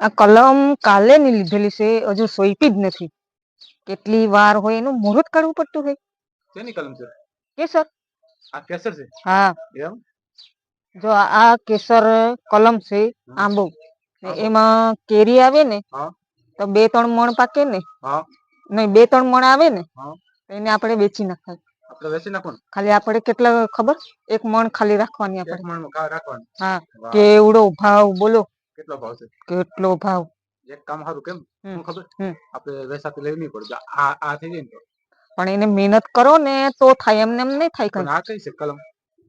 આ કલમ કાલે ની લીધેલી છે હજુ સોંપી જ નથી. કેટલી વાર હોય એનું મુહૂર્ત કાઢવું પડતું હોય. કેની કલમ છે? કેસર. આ કેસર છે? હા. એમ? જો આ કેસર કલમ છે આંબો. એમાં કેરી આવે ને તો બે ત્રણ મણ પાકે ને નહીં બે ત્રણ મણ આવે ને એને આપણે વેચી નાખાય આપણે વેચી નાખવાનું? ખાલી આપણે કેટલા ખબર? એક મણ ખાલી રાખવાની આપણે. મણ રાખવાની? હા. કેવડો ભાવ બોલો. કેટલો ભાવ છે? કેટલો ભાવ? એક કામ સારું કેમ શું ખબર. આપણે વેસાથી લેવી નહીં પડે આ આ થઈ જાય ને પણ એને મહેનત કરો ને તો થાય એમને એમ નહીં થાય કઈ. આ કઈ છે કલમ?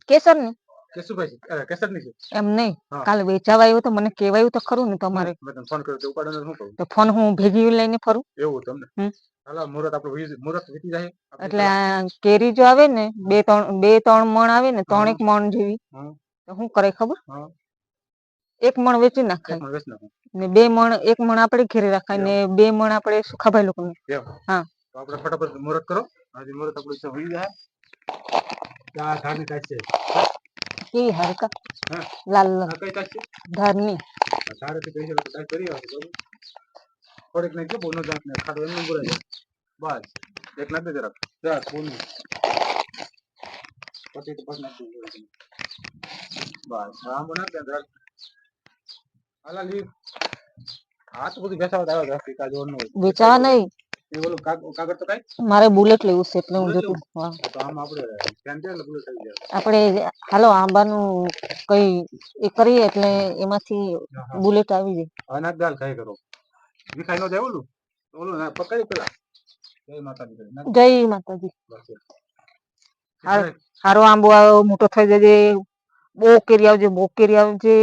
કેસરની કેશુભાઈ છે અ, કેસરની છે. એમ નહીં. હા. વેચાવા આવ્યું તો મને કેવાયું તો ખરું ને તમારે. મેં ફોન કર્યો તો ઉપાડવાનો શું કહું તો ફોન હું ભેગી લઈને ફરું? એવું તમને. હાલો મુહૂર્ત આપણું મુહૂર્ત વીતી જાય. એટલે કેરી જો આવે ને બે ત્રણ બે ત્રણ મણ આવે ને ત્રણેક મણ જેવી. તો શું કરે ખબર. એક મણ વેચી નાખાય ને બે મણ એક મણ આપણે ઘેરે રાખાય ને બે મણ આપણે સુખાભાઈ લોકોને. એમ. હા. તો આપણે ફટાફટ મુહૂર્ત કરો. આજે મુહૂર્ત આપણું છે હોઈ જાય આ ધારની કાચ છે. કેવી હરકા. લાલ લાલ કઈ કાચ છે? ધારની. ધારે ધારેથી કઈ કાચ કરી બરોબર. થોડીક નહીં કે બોનો જાત ને ખાડો એમને બોલાય બસ. એક નાખી દે જરાક. જા બોનો. પછી તો નાખી બસ. રામ બનાવ ત્યાં આ તો બધું બેસાવત આવ્યો રાખી કાજ ઓર નો વેચાવા નહીં. એ ઓલું કાગળ તો કાંઈ? મારે બુલેટ લેવું છે એટલે હું જતું. હા. તો આમ આપણે ધ્યાન દે થઈ જાય આપણે હાલો આંબાનું કઈ એ કરીએ એટલે એમાંથી. બુલેટ આવી જાય. અનાજ દાલ કરો. વિખાઈ નો જાય ઓલું ઓલું ના પકડી પેલા. જય માતાજી. જય માતાજી. હારો આંબો આવ્યો મોટો થઈ જજે. બહુ કેરી આવજે બહુ કેરી આવજે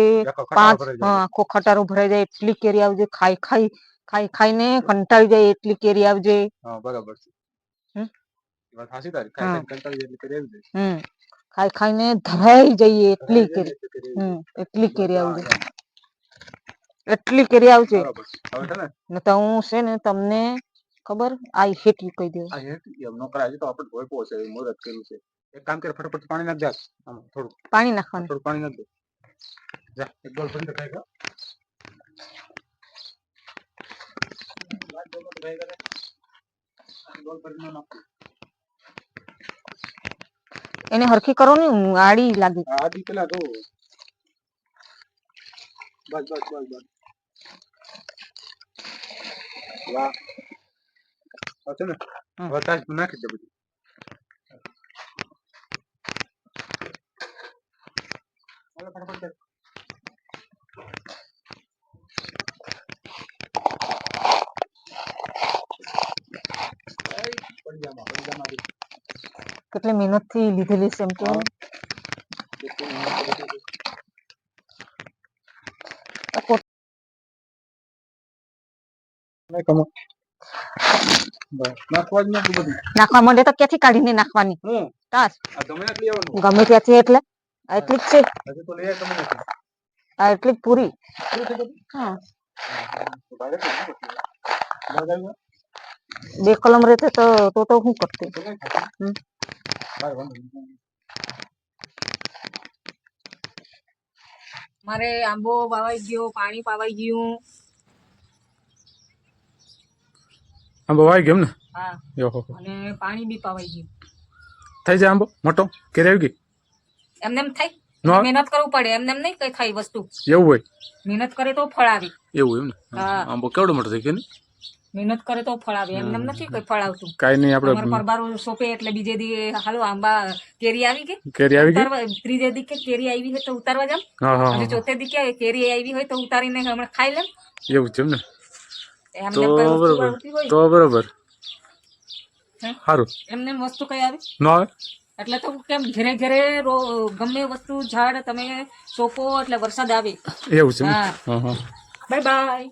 પાંચ. આખો ખટારો ભરાઈ જાય એટલી કેરી આવજે ખાઈ ખાઈ ખાઈ ખાઈને કંટાળી જાય એટલી કેરી આવજે. હા બરાબર છે. વાત હાચી તારી. ખાઈ ખાઈને કંટાળી જાય એટલે કરી આવી હમ. ખાઈ ખાઈને ધરાઈ જઈએ એટલી કેરી. એટલે કરી આવી હમ એટલી કેરી આવજે. એટલી કેરી આવજે. ને? તો હું છે ને તમને ખબર? આ હેઠી કહી દઉં આ કરાય. તો આપણે ભોંયપો છે મુરત કર્યું છે. એક કામ કર ફટાફટ પાણી નાખ દે આમ થોડું પાણી નાખવાનું. થોડું પાણી નાખ દે. જા એક ગોળ ભરીને ખાઈ જા. ગોળ ભરીને નાખ. એને હરખી કરો ને હું આડી લાગી. આ દી પેલા તો. બસ બસ બસ બસ. વાહ. આ છે ને હમ. વરસાદ નાખી દે બધું હાલો ફટાફટ કર. ઓય, પડિયામાં, પડિયામાં આવી. કેટલી મહેનતથી લીધેલી છે એમ. બસ નાખવા માંડે તો ક્યાંથી કાઢીને નાખવાની? ગમે ત્યાંથી એટલે. એટલી જ છે. તો એટલી જ પૂરી? હા. બે કલમ રહેતે તો તો તો હું કરતે. મારે આંબો પાવાઈ ગયો પાણી પાવાઈ ગયું. આંબો વાઈ ગયો ને? હા. યો હો હો. અને પાણી બી પાવાઈ ગયું. થઈ જાય આંબો? મોટો? કેરી આવી ગઈ? એમને એમ થાય? નો મહેનત કરવું પડે. એમને એમ નહીં કઈ થાય વસ્તુ. એવું હોય? મહેનત કરે તો ફળ આવે. એવું એમ ને? આંબો કેવડો મોટો થઈ ગયો ને? મહેનત કરે તો ફળ આવે એમને એમ નથી કોઈ ફળ આવતું કઈ નહીં આપણે પરબારો સોપે એટલે બીજે દી હાલો આંબા કેરી આવી ગઈ કેરી આવી ગઈ ત્રીજે દી કે કેરી આવી હોય તો ઉતારવા જામ અને ચોથે દી કે કેરી આવી હોય તો ઉતારીને હમણાં ખાઈ લેમ એવું છે ને? એમને તો બરોબર તો બરોબર. સારું એમને એમ વસ્તુ કઈ આવે? ન આવે? એટલે તો કેમ ઘરે ઘરે ગમે વસ્તુ ઝાડ તમે સોપો એટલે વરસાદ આવે. એવું છે હા. Bye bye.